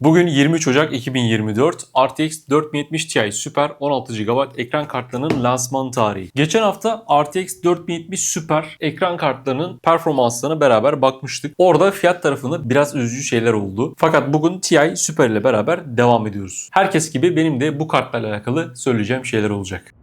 Bugün 23 Ocak 2024 RTX 4070 Ti Super 16 GB ekran kartlarının lansman tarihi. Geçen hafta RTX 4070 Super ekran kartlarının performanslarına beraber bakmıştık. Orada fiyat tarafında biraz üzücü şeyler oldu. Fakat bugün Ti Super ile beraber devam ediyoruz. Herkes gibi benim de bu kartlarla alakalı söyleyeceğim şeyler olacak.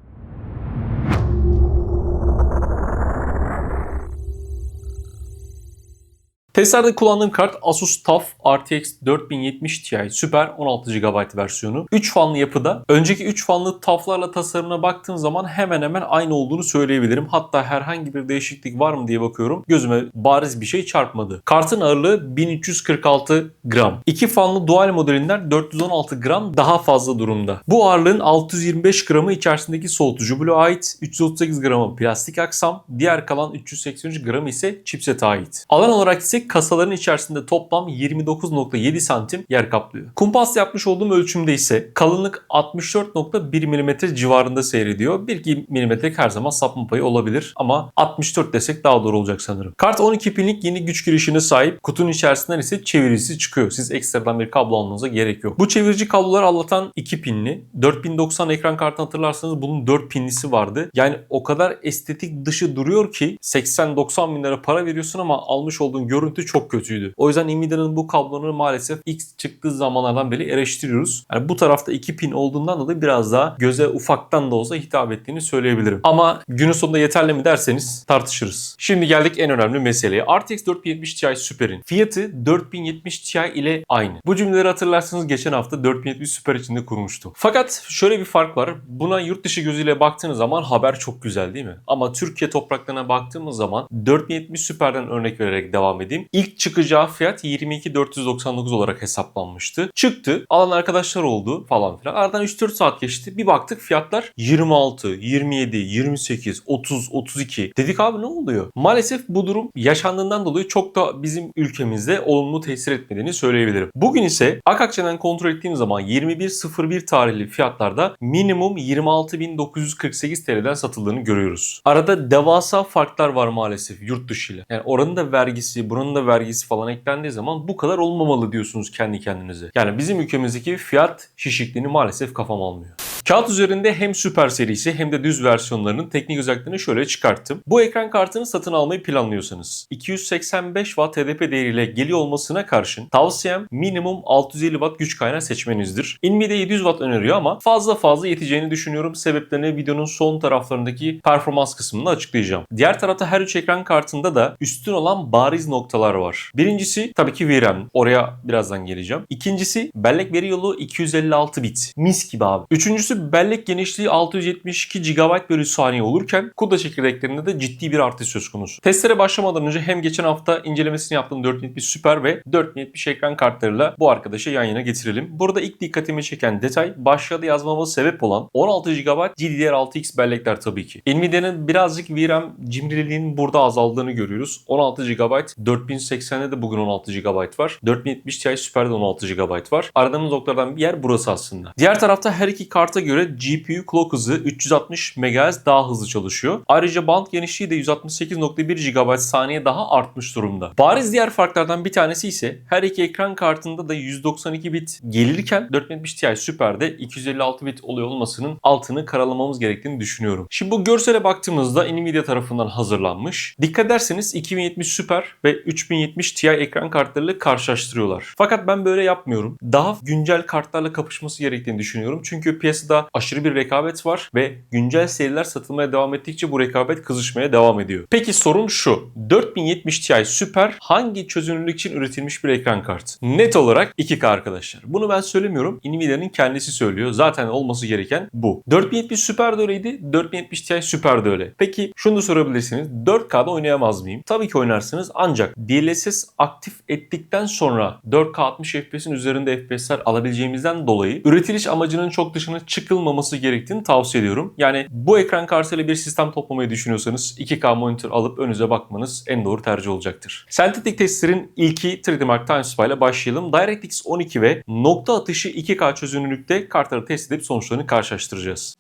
Testlerde kullandığım kart Asus TUF RTX 4070 Ti Super 16 GB versiyonu. 3 fanlı yapıda. Önceki 3 fanlı TUF'larla tasarımına baktığın zaman hemen hemen aynı olduğunu söyleyebilirim. Hatta herhangi bir değişiklik var mı diye bakıyorum. Gözüme bariz bir şey çarpmadı. Kartın ağırlığı 1346 gram. 2 fanlı dual modelinden 416 gram daha fazla durumda. Bu ağırlığın 625 gramı içerisindeki soğutucu bloğa ait, 338 gramı plastik aksam, diğer kalan 383 gramı ise chipsete ait. Alan olarak ise kasaların içerisinde toplam 29.7 santim yer kaplıyor. Kumpas yapmış olduğum ölçümde ise kalınlık 64.1 mm civarında seyrediyor. 1-2 mm'lik her zaman sapma payı olabilir ama 64 desek daha doğru olacak sanırım. Kart 12 pinlik yeni güç girişine sahip. Kutunun içerisinden ise çeviricisi çıkıyor. Siz ekstradan bir kablo almanıza gerek yok. Bu çevirici kablolar Allah'tan 2 pinli. 4090 ekran kartını hatırlarsanız bunun 4 pinlisi vardı. Yani o kadar estetik dışı duruyor ki 80-90 bin lira para veriyorsun ama almış olduğun görüntü çok kötüydü. O yüzden Nvidia'nın bu kabloları maalesef ilk çıktığı zamanlardan beri eleştiriyoruz. Yani bu tarafta 2 pin olduğundan dolayı biraz daha göze ufaktan da olsa hitap ettiğini söyleyebilirim. Ama günün sonunda yeterli mi derseniz tartışırız. Şimdi geldik en önemli meseleye. RTX 4070 Ti Super'in fiyatı 4070 Ti ile aynı. Bu cümleleri hatırlarsanız geçen hafta 4070 Super içinde kurmuştum. Fakat şöyle bir fark var. Buna yurt dışı gözüyle baktığınız zaman haber çok güzel değil mi? Ama Türkiye topraklarına baktığımız zaman 4070 Super'den örnek vererek devam edeyim. İlk çıkacağı fiyat 22.499 olarak hesaplanmıştı. Çıktı. Alan arkadaşlar oldu falan filan. Aradan 3-4 saat geçti. Bir baktık fiyatlar 26, 27, 28, 30, 32. Dedik abi ne oluyor? Maalesef bu durum yaşandığından dolayı çok da bizim ülkemizde olumlu tesir etmediğini söyleyebilirim. Bugün ise Akakçe'den kontrol ettiğim zaman 21.01 tarihli fiyatlarda minimum 26.948 TL'den satıldığını görüyoruz. Arada devasa farklar var maalesef yurt dışı ile. Yani oranın da vergisi, buranın da vergisi falan eklendiği zaman bu kadar olmamalı diyorsunuz kendi kendinize. Yani bizim ülkemizdeki fiyat şişikliğini maalesef kafam almıyor. Kağıt üzerinde hem süper serisi hem de düz versiyonlarının teknik özelliklerini şöyle çıkarttım. Bu ekran kartını satın almayı planlıyorsanız 285 Watt HDP değeriyle geliyor olmasına karşın tavsiyem minimum 650 Watt güç kaynağı seçmenizdir. Nvidia 700 Watt öneriyor ama fazla fazla yeteceğini düşünüyorum. Sebeplerini videonun son taraflarındaki performans kısmında açıklayacağım. Diğer tarafta her üç ekran kartında da üstün olan bariz noktalar var. Birincisi tabii ki VRAM. Oraya birazdan geleceğim. İkincisi bellek veri yolu 256 bit. Mis gibi abi. Üçüncüsü bellek genişliği 672 GB bölü saniye olurken CUDA çekirdeklerinde de ciddi bir artış söz konusu. Testlere başlamadan önce hem geçen hafta incelemesini yaptığım 4070 Super ve 4070 ekran kartlarıyla bu arkadaşı yan yana getirelim. Burada ilk dikkatimi çeken detay başlığa yazmama sebep olan 16 GB GDDR6X bellekler tabii ki. Nvidia'nın birazcık VRAM cimriliğinin burada azaldığını görüyoruz. 16 GB 4080'de de bugün 16 GB var. 4070 Ti Super'de 16 GB var. Aradığımız noktalardan bir yer burası aslında. Diğer tarafta her iki karta göre GPU clock hızı 360 MHz daha hızlı çalışıyor. Ayrıca band genişliği de 168.1 GB saniye daha artmış durumda. Bariz diğer farklardan bir tanesi ise her iki ekran kartında da 192 bit gelirken 4070 Ti Super'de 256 bit oluyor olmasının altını karalamamız gerektiğini düşünüyorum. Şimdi bu görsele baktığımızda Nvidia tarafından hazırlanmış. Dikkat ederseniz 2070 Super ve 3070 Ti ekran kartlarıyla karşılaştırıyorlar. Fakat ben böyle yapmıyorum. Daha güncel kartlarla kapışması gerektiğini düşünüyorum. Çünkü piyasada aşırı bir rekabet var ve güncel seriler satılmaya devam ettikçe bu rekabet kızışmaya devam ediyor. Peki sorun şu. 4070 Ti Super hangi çözünürlük için üretilmiş bir ekran kartı? Net olarak 2K arkadaşlar. Bunu ben söylemiyorum. Nvidia'nın kendisi söylüyor. Zaten olması gereken bu. 4070 Super de öyleydi. 4070 Ti Super de öyle. Peki şunu da sorabilirsiniz. 4K'da oynayamaz mıyım? Tabii ki oynarsınız ancak DLSS aktif ettikten sonra 4K 60 FPS'in üzerinde FPS'ler alabileceğimizden dolayı üretiliş amacının çok dışına çıkılmaması gerektiğini tavsiye ediyorum. Yani bu ekran kartıyla bir sistem toplamayı düşünüyorsanız 2K monitör alıp önünüze bakmanız en doğru tercih olacaktır. Sentetik testlerin ilki 3D Mark Time Spy ile başlayalım. DirectX 12 ve nokta atışı 2K çözünürlükte kartları test edip sonuçlarını karşılaştıracağız.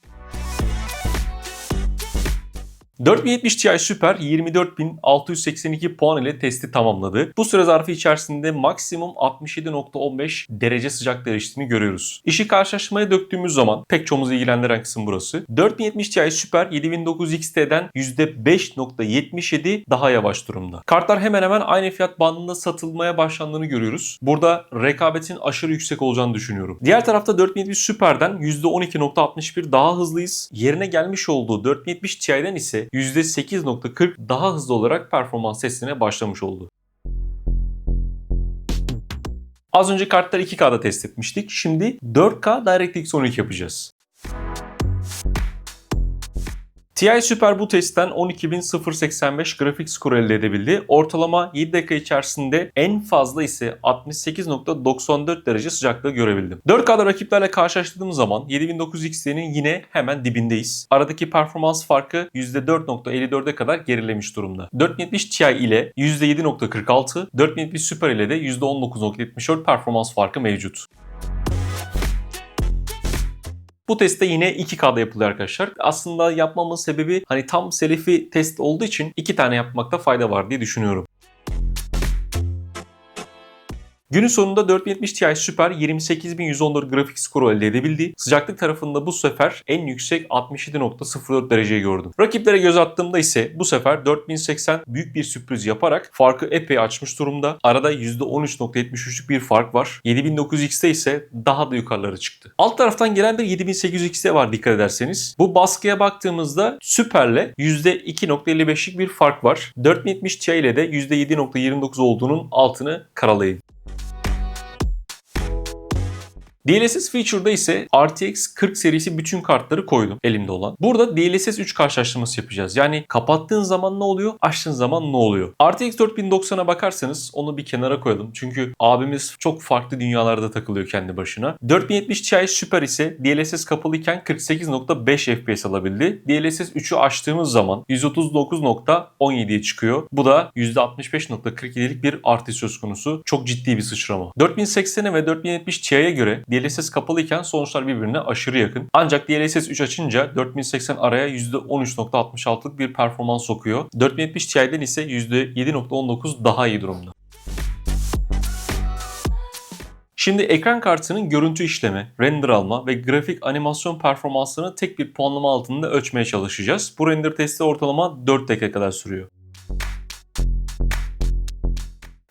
4070 Ti Super 24.682 puan ile testi tamamladı. Bu süre zarfı içerisinde maksimum 67.15 derece sıcaklığa eriştiğini görüyoruz. İşi karşılaştırmaya döktüğümüz zaman pek çoğumuzu ilgilendiren kısım burası. 4070 Ti Super 7900 XT'den %5.77 daha yavaş durumda. Kartlar hemen hemen aynı fiyat bandında satılmaya başlandığını görüyoruz. Burada rekabetin aşırı yüksek olacağını düşünüyorum. Diğer tarafta 4070 Super'den %12.61 daha hızlıyız. Yerine gelmiş olduğu 4070 Ti'den ise %8.40 daha hızlı olarak performans testine başlamış oldu. Az önce kartları 2K'da test etmiştik. Şimdi 4K DirectX 12 yapacağız. TI Super bu testten 12.085 grafik skoru elde edebildi. Ortalama 7 dakika içerisinde en fazla ise 68.94 derece sıcaklığı görebildim. 4K'da rakiplerle karşılaştırdığımız zaman 7900 XT'nin yine hemen dibindeyiz. Aradaki performans farkı %4.54'e kadar gerilemiş durumda. 4070 Ti ile %7.46, 4070 Super ile de %19.74 performans farkı mevcut. Bu testte yine 2K'da yapılıyor arkadaşlar. Aslında yapmamın sebebi hani tam selifi test olduğu için iki tane yapmakta fayda var diye düşünüyorum. Günün sonunda 4070 Ti Super 28114 grafik skoru elde edebildi. Sıcaklık tarafında bu sefer en yüksek 67.04 dereceyi gördüm. Rakiplere göz attığımda ise bu sefer 4080 büyük bir sürpriz yaparak farkı epey açmış durumda. Arada %13.73'lük bir fark var. 7900X'te ise daha da yukarılara çıktı. Alt taraftan gelen bir 7800X'te var dikkat ederseniz. Bu baskıya baktığımızda Super'le %2.55'lik bir fark var. 4070 Ti ile de %7.29 olduğunun altını karalayın. DLSS feature'da ise RTX 40 serisi bütün kartları koydum elimde olan. Burada DLSS 3 karşılaştırması yapacağız. Yani kapattığın zaman ne oluyor, açtığın zaman ne oluyor? RTX 4090'a bakarsanız onu bir kenara koyalım. Çünkü abimiz çok farklı dünyalarda takılıyor kendi başına. 4070 Ti Super ise DLSS kapalıyken 48.5 FPS alabildi. DLSS 3'ü açtığımız zaman 139.17'ye çıkıyor. Bu da %65.47'lik bir artış söz konusu. Çok ciddi bir sıçrama. 4080'e ve 4070 Ti'ye göre DLSS kapalıyken sonuçlar birbirine aşırı yakın. Ancak DLSS 3 açınca 4080 araya %13.66'lık bir performans sokuyor. 4070 Ti'den ise %7.19 daha iyi durumda. Şimdi ekran kartının görüntü işleme, render alma ve grafik animasyon performansını tek bir puanlama altında ölçmeye çalışacağız. Bu render testi ortalama 4 dakika kadar sürüyor.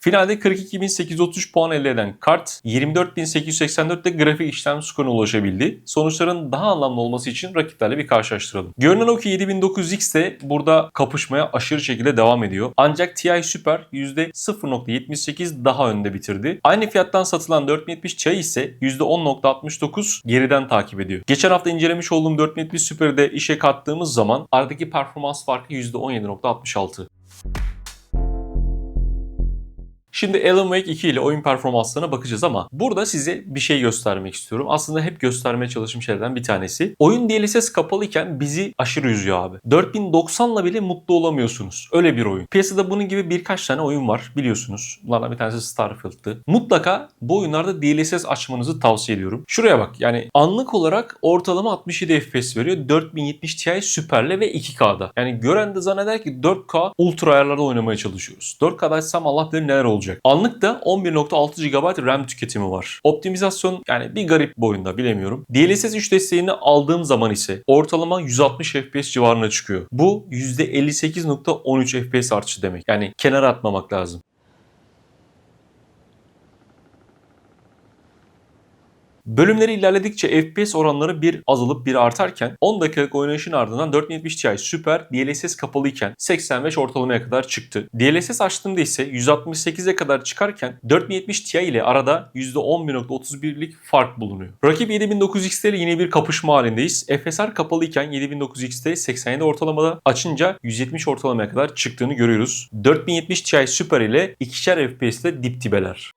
Finalde 42.833 puan elde eden kart 24.884'te grafik işlem skoruna ulaşabildi. Sonuçların daha anlamlı olması için rakiplerle bir karşılaştıralım. Görünen o ki 7900X de burada kapışmaya aşırı şekilde devam ediyor. Ancak Ti Super %0.78 daha önde bitirdi. Aynı fiyattan satılan 4070 Ti ise %10.69 geriden takip ediyor. Geçen hafta incelemiş olduğum 4070 Super'i de işe kattığımız zaman aradaki performans farkı %17.66. Şimdi Alan Wake 2 ile oyun performanslarına bakacağız ama burada size bir şey göstermek istiyorum. Aslında hep göstermeye çalıştığım şeylerden bir tanesi. Oyun DLSS kapalıyken bizi aşırı üzüyor abi. 4090'la bile mutlu olamıyorsunuz. Öyle bir oyun. Piyasada bunun gibi birkaç tane oyun var biliyorsunuz. Bunlardan bir tanesi Starfield'tı. Mutlaka bu oyunlarda DLSS açmanızı tavsiye ediyorum. Şuraya bak yani anlık olarak ortalama 67 FPS veriyor. 4070 Ti Super'le ve 2K'da. Yani gören de zanneder ki 4K ultra ayarlarda oynamaya çalışıyoruz. 4K'da açsam Allah bilir neler olacak olacak. Anlık da 11.6 GB RAM tüketimi var. Optimizasyon yani bir garip boyunda bilemiyorum. DLSS 3 desteğini aldığım zaman ise ortalama 160 FPS civarına çıkıyor. Bu %58.13 FPS artışı demek. Yani kenara atmamak lazım. Bölümleri ilerledikçe FPS oranları bir azalıp bir artarken 10 dakikalık oynayışın ardından 4070 Ti Super DLSS kapalıyken 85 ortalamaya kadar çıktı. DLSS açtığımda ise 168'e kadar çıkarken 4070 Ti ile arada %11.31'lik fark bulunuyor. Rakip 7900X'te ile yine bir kapışma halindeyiz. FSR kapalıyken 7900X'te 87 ortalamada açınca 170 ortalamaya kadar çıktığını görüyoruz. 4070 Ti Super ile ikişer FPS ile dip dibeler.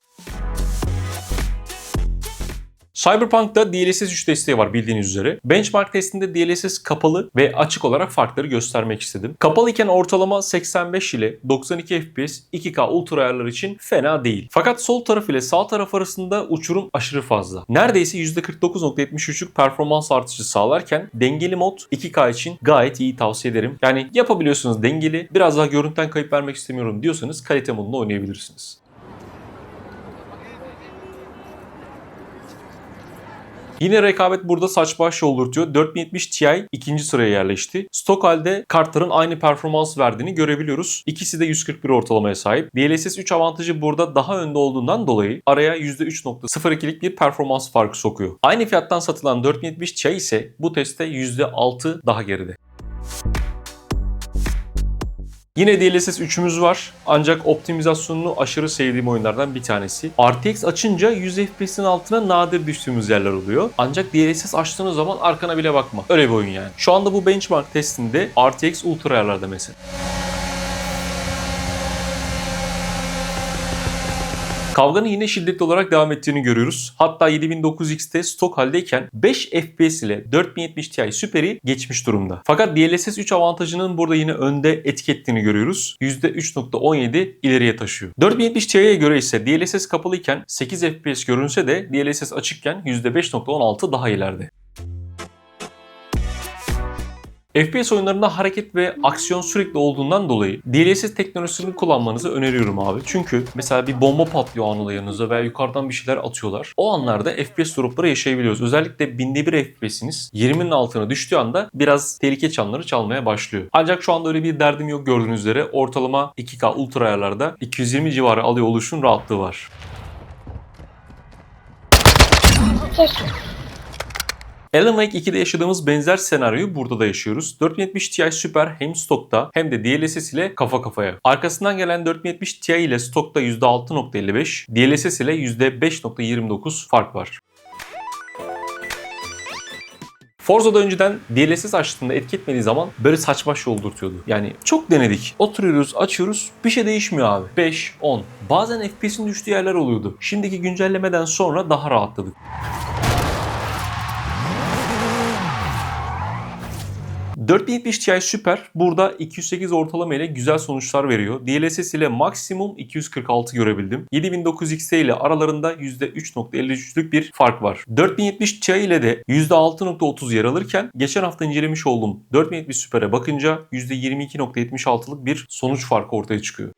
Cyberpunk'ta DLSS 3 desteği var bildiğiniz üzere. Benchmark testinde DLSS kapalı ve açık olarak farkları göstermek istedim. Kapalı iken ortalama 85 ile 92 FPS 2K ultra ayarlar için fena değil. Fakat sol taraf ile sağ taraf arasında uçurum aşırı fazla. Neredeyse %49.73'lük performans artışı sağlarken dengeli mod 2K için gayet iyi tavsiye ederim. Yani yapabiliyorsunuz dengeli, biraz daha görüntüden kayıp vermek istemiyorum diyorsanız kalite modunda oynayabilirsiniz. Yine rekabet burada saç baş yoldurtuyor. 4070 Ti ikinci sıraya yerleşti. Stok halde kartların aynı performans verdiğini görebiliyoruz. İkisi de 141 ortalamaya sahip. DLSS 3 avantajı burada daha önde olduğundan dolayı araya %3.02'lik bir performans farkı sokuyor. Aynı fiyattan satılan 4070 Ti ise bu testte %6 daha geride. Yine DLSS 3'ümüz var. Ancak optimizasyonunu aşırı sevdiğim oyunlardan bir tanesi. RTX açınca 100 FPS'in altına nadir düştüğümüz yerler oluyor. Ancak DLSS açtığınız zaman arkana bile bakma. Öyle bir oyun yani. Şu anda bu benchmark testinde RTX ultra ayarlarda mesela. Kavganın yine şiddetli olarak devam ettiğini görüyoruz. Hatta 7900X'te stok haldeyken 5 FPS ile 4070 Ti Super'i geçmiş durumda. Fakat DLSS 3 avantajının burada yine önde etki görüyoruz. %3.17 ileriye taşıyor. 4070 Ti'ye göre ise DLSS kapalıyken 8 FPS görünse de DLSS açıkken %5.16 daha ileride. FPS oyunlarında hareket ve aksiyon sürekli olduğundan dolayı DLSS teknolojisini kullanmanızı öneriyorum abi. Çünkü mesela bir bomba patlıyor anında yanınıza veya yukarıdan bir şeyler atıyorlar. O anlarda FPS dropları yaşayabiliyoruz. Özellikle binde bir FPS'iniz 20'nin altına düştüğü anda biraz tehlike çanları çalmaya başlıyor. Ancak şu anda öyle bir derdim yok gördüğünüz üzere. Ortalama 2K ultra ayarlarda 220 civarı alıyor oluşun rahatlığı var. Alan Wake 2'de yaşadığımız benzer senaryoyu burada da yaşıyoruz. 4070 Ti Super hem stokta hem de DLSS ile kafa kafaya. Arkasından gelen 4070 Ti ile stokta %6.55, DLSS ile %5.29 fark var. Forza'da önceden DLSS açtığında etki etmediği zaman böyle saçma şey oldurtuyordu. Yani çok denedik. Oturuyoruz, açıyoruz. Bir şey değişmiyor abi. 5, 10. Bazen FPS'in düştüğü yerler oluyordu. Şimdiki güncellemeden sonra daha rahatladık. 4070 Ti Super burada 208 ortalama ile güzel sonuçlar veriyor. DLSS ile maksimum 246 görebildim. 7900 XT ile aralarında %3.53'lük bir fark var. 4070 Ti ile de %6.30 yer alırken geçen hafta incelemiş olduğum 4070 Super'e bakınca %22.76'lık bir sonuç farkı ortaya çıkıyor.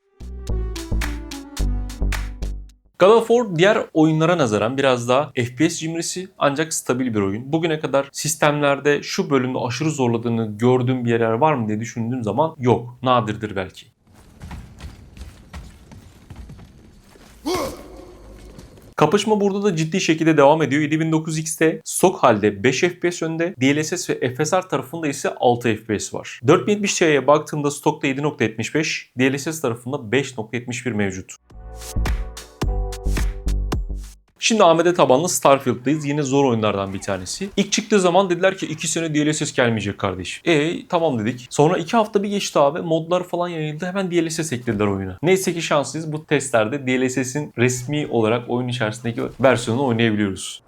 God of War diğer oyunlara nazaran biraz daha FPS cimrisi ancak stabil bir oyun. Bugüne kadar sistemlerde şu bölümde aşırı zorladığını gördüğüm bir yerler var mı diye düşündüğüm zaman yok. Nadirdir belki. Kapışma burada da ciddi şekilde devam ediyor. 7900X'te stok halde 5 FPS önde. DLSS ve FSR tarafında ise 6 FPS var. 4070 Ti'ye baktığımda stokta 7.75, DLSS tarafında 5.71 mevcut. Şimdi AMD tabanlı Starfield'dayız. Yine zor oyunlardan bir tanesi. İlk çıktığı zaman dediler ki 2 sene DLSS gelmeyecek kardeş. E tamam dedik. Sonra 2 hafta bir geçti abi. Modlar falan yayıldı. Hemen DLSS eklediler oyuna. Neyse ki şanslıyız. Bu testlerde DLSS'in resmi olarak oyun içerisindeki versiyonunu oynayabiliyoruz.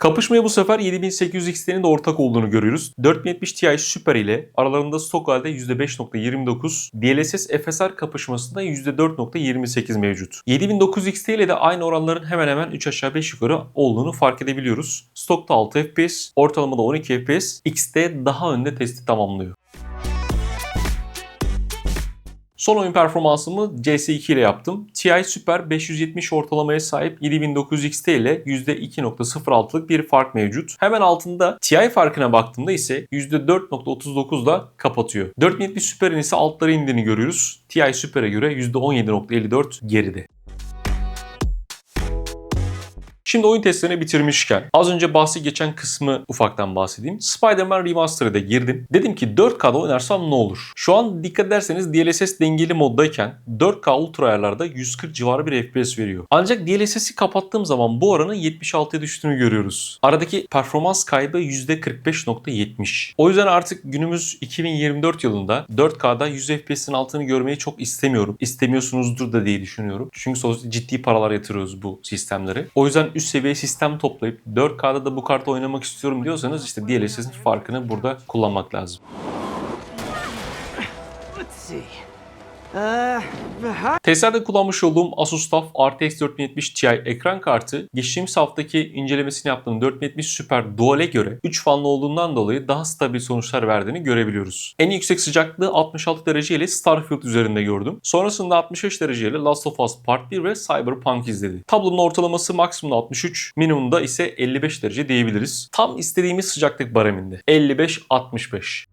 Kapışmaya bu sefer 7800 XT'nin de ortak olduğunu görüyoruz. 4070 Ti Super ile aralarında stok halde %5.29, DLSS FSR kapışmasında %4.28 mevcut. 7900 XT ile de aynı oranların hemen hemen 3 aşağı 5 yukarı olduğunu fark edebiliyoruz. Stokta 6 FPS, ortalamada 12 FPS, XT daha önde testi tamamlıyor. Son oyun performansımı CS2 ile yaptım. Ti Super 570 ortalamaya sahip 7900 XT ile %2.06'lık bir fark mevcut. Hemen altında Ti farkına baktığımda ise %4.39'da kapatıyor. 4070 Super'in ise altlara indiğini görüyoruz. Ti Super'e göre %17.54 geride. Şimdi oyun testlerini bitirmişken az önce bahsi geçen kısmı ufaktan bahsedeyim. Spider-Man Remastered'a girdim. Dedim ki 4K'da oynarsam ne olur? Şu an dikkat ederseniz DLSS dengeli moddayken 4K ultra ayarlarda 140 civarı bir FPS veriyor. Ancak DLSS'i kapattığım zaman bu oranın 76'ya düştüğünü görüyoruz. Aradaki performans kaybı %45.70. O yüzden artık günümüz 2024 yılında 4K'da 100 FPS'in altını görmeyi çok istemiyorum. İstemiyorsunuzdur da diye düşünüyorum. Çünkü sonuçta ciddi paralar yatırıyoruz bu sistemleri. O yüzden üst seviye sistem toplayıp 4K'da da bu kartı oynamak istiyorum diyorsanız işte DLSS'in farkını burada kullanmak lazım. Testlerde kullanmış olduğum Asus TUF RTX 4070 Ti ekran kartı geçtiğimiz haftaki incelemesini yaptığım 4070 Super Dual'e göre 3 fanlı olduğundan dolayı daha stabil sonuçlar verdiğini görebiliyoruz. En yüksek sıcaklığı 66 derece ile Starfield üzerinde gördüm. Sonrasında 65 derece ile Last of Us Part 1 ve Cyberpunk izledi. Tablonun ortalaması maksimumda 63, minimumda ise 55 derece diyebiliriz. Tam istediğimiz sıcaklık bareminde. 55-65.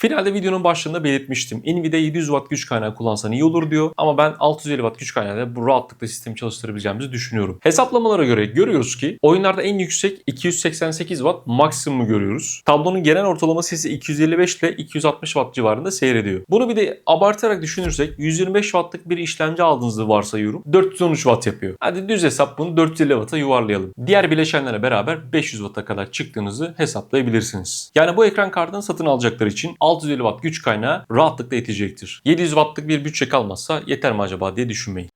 Finalde videonun başlığında belirtmiştim. Nvidia 700 Watt güç kaynağı kullansan iyi olur diyor. Ama ben 650 Watt güç kaynağıyla bu rahatlıkla sistemi çalıştırabileceğimizi düşünüyorum. Hesaplamalara göre görüyoruz ki oyunlarda en yüksek 288 Watt maksimumu görüyoruz. Tablonun genel ortalaması ise 255 ile 260 Watt civarında seyrediyor. Bunu bir de abartarak düşünürsek 125 Watt'lık bir işlemci aldığınızı varsayıyorum. 413 Watt yapıyor. Hadi düz hesap bunu 450 Watt'a yuvarlayalım. Diğer bileşenlerle beraber 500 Watt'a kadar çıktığınızı hesaplayabilirsiniz. Yani bu ekran kartını satın alacaklar için 650 Watt güç kaynağı rahatlıkla yetecektir. 700 Watt'lık bir bütçe kalmazsa yeter mi acaba diye düşünmeyin.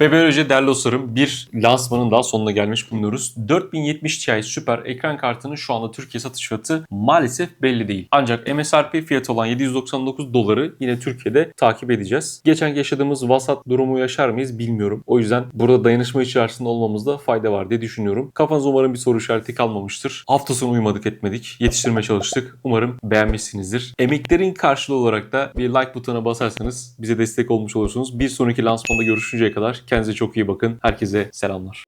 Ve böylece değerli dostlarım bir lansmanın daha sonuna gelmiş bulunuyoruz. 4070 Ti Super ekran kartının şu anda Türkiye satış fiyatı maalesef belli değil. Ancak MSRP fiyatı olan 799 doları yine Türkiye'de takip edeceğiz. Geçen yaşadığımız vasat durumu yaşar mıyız bilmiyorum. O yüzden burada dayanışma içerisinde olmamızda fayda var diye düşünüyorum. Kafanızda umarım bir soru işareti kalmamıştır. Hafta sonu uyumadık etmedik. Yetiştirmeye çalıştık. Umarım beğenmişsinizdir. Emeklerin karşılığı olarak da bir like butonuna basarsanız bize destek olmuş olursunuz. Bir sonraki lansmanda görüşünceye kadar kendinize çok iyi bakın. Herkese selamlar.